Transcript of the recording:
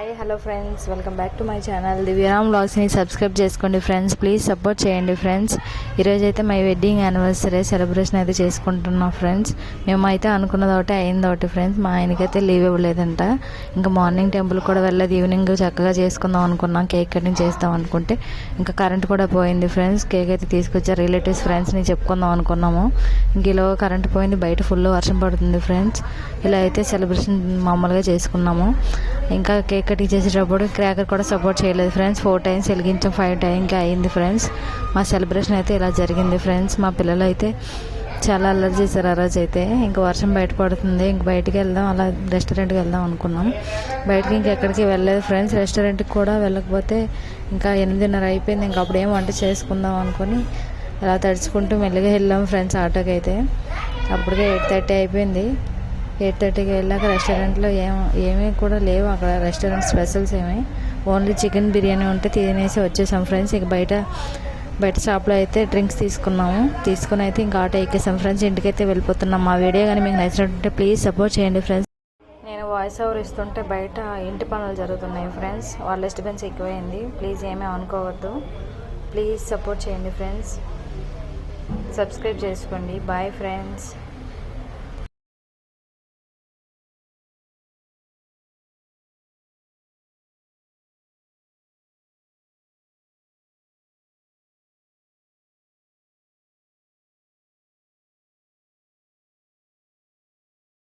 Hi hello friends welcome back to my channel Divyaram బ్లాగ్స్ని subscribe చేసుకోండి friends please support చేయండి friends ఈరోజు అయితే my wedding anniversary celebration అయితే చేసుకుంటున్నాం ఫ్రెండ్స్ మేమైతే అనుకున్నది ఒకటి అయింది ఒకటి ఫ్రెండ్స్ మా ఆయనకైతే లీవ్ ఇవ్వలేదంట. ఇంకా మార్నింగ్ టెంపుల్ కూడా వెళ్ళదు ఈవినింగ్ చక్కగా చేసుకుందాం అనుకున్నాం. కేక్ కటింగ్ చేస్తాం అనుకుంటే. ఇంకా కరెంట్ కూడా పోయింది ఫ్రెండ్స్ కేక్ అయితే తీసుకొచ్చారు. రిలేటివ్స్ ఫ్రెండ్స్ని చెప్పుకుందాం అనుకున్నాము. ఇంక ఇలా కరెంట్ పోయింది. బయట ఫుల్ వర్షం పడుతుంది ఫ్రెండ్స్ ఇలా అయితే సెలబ్రేషన్ మామూలుగా చేసుకున్నాము. ఇంకా కేక్ కటింగ్ చేసేటప్పుడు క్రాకర్ కూడా సపోర్ట్ చేయలేదు ఫ్రెండ్స్. ఫోర్ టైమ్స్ వెలిగించాం ఫైవ్ టైంకి అయింది ఫ్రెండ్స్. మా సెలబ్రేషన్ అయితే ఇలా జరిగింది ఫ్రెండ్స్. మా పిల్లలు అయితే చాలా అల్లరి చేశారు ఆ రోజు అయితే. ఇంకా వర్షం బయట పడుతుంది. ఇంక బయటికి వెళ్దాం అలా రెస్టారెంట్కి వెళ్దాం అనుకున్నాం. బయటకి ఇంకెక్కడికి వెళ్ళలేదు ఫ్రెండ్స్. రెస్టారెంట్కి కూడా వెళ్ళకపోతే ఇంకా ఎనిమిదిన్నర అయిపోయింది. ఇంకా అప్పుడు ఏం వంట చేసుకుందాం అనుకొని అలా తడుచుకుంటూ మెల్లిగా వెళ్ళాం ఫ్రెండ్స్ ఆటోకి అయితే. అప్పటికే ఎయిట్ థర్టీ అయిపోయింది. ఎయిట్ థర్టీకి వెళ్ళాక రెస్టారెంట్లో ఏం ఏమీ కూడా లేవు. అక్కడ రెస్టారెంట్ స్పెషల్స్ ఏమి. ఓన్లీ చికెన్ బిర్యానీ ఉంటే తినేసి వచ్చేసాం ఫ్రెండ్స్. ఇక బయట బయట షాప్లో అయితే డ్రింక్స్ తీసుకున్నాము. తీసుకుని అయితే ఇంకా ఆటో ఎక్కేసాం ఫ్రెండ్స్. ఇంటికైతే వెళ్ళిపోతున్నాం. మా వీడియో కానీ మీకు నచ్చినట్టుంటే ప్లీజ్ సపోర్ట్ చేయండి ఫ్రెండ్స్. నేను వాయిస్ ఓవర్ ఇస్తుంటే బయట ఇంటి పనులు జరుగుతున్నాయి ఫ్రెండ్స్. వాళ్ళ డిస్టర్బెన్స్ ఎక్కువైంది. ప్లీజ్ ఏమీ అనుకోవద్దు. ప్లీజ్ సపోర్ట్ చేయండి ఫ్రెండ్స్. సబ్స్క్రైబ్ చేసుకోండి. Bye friends.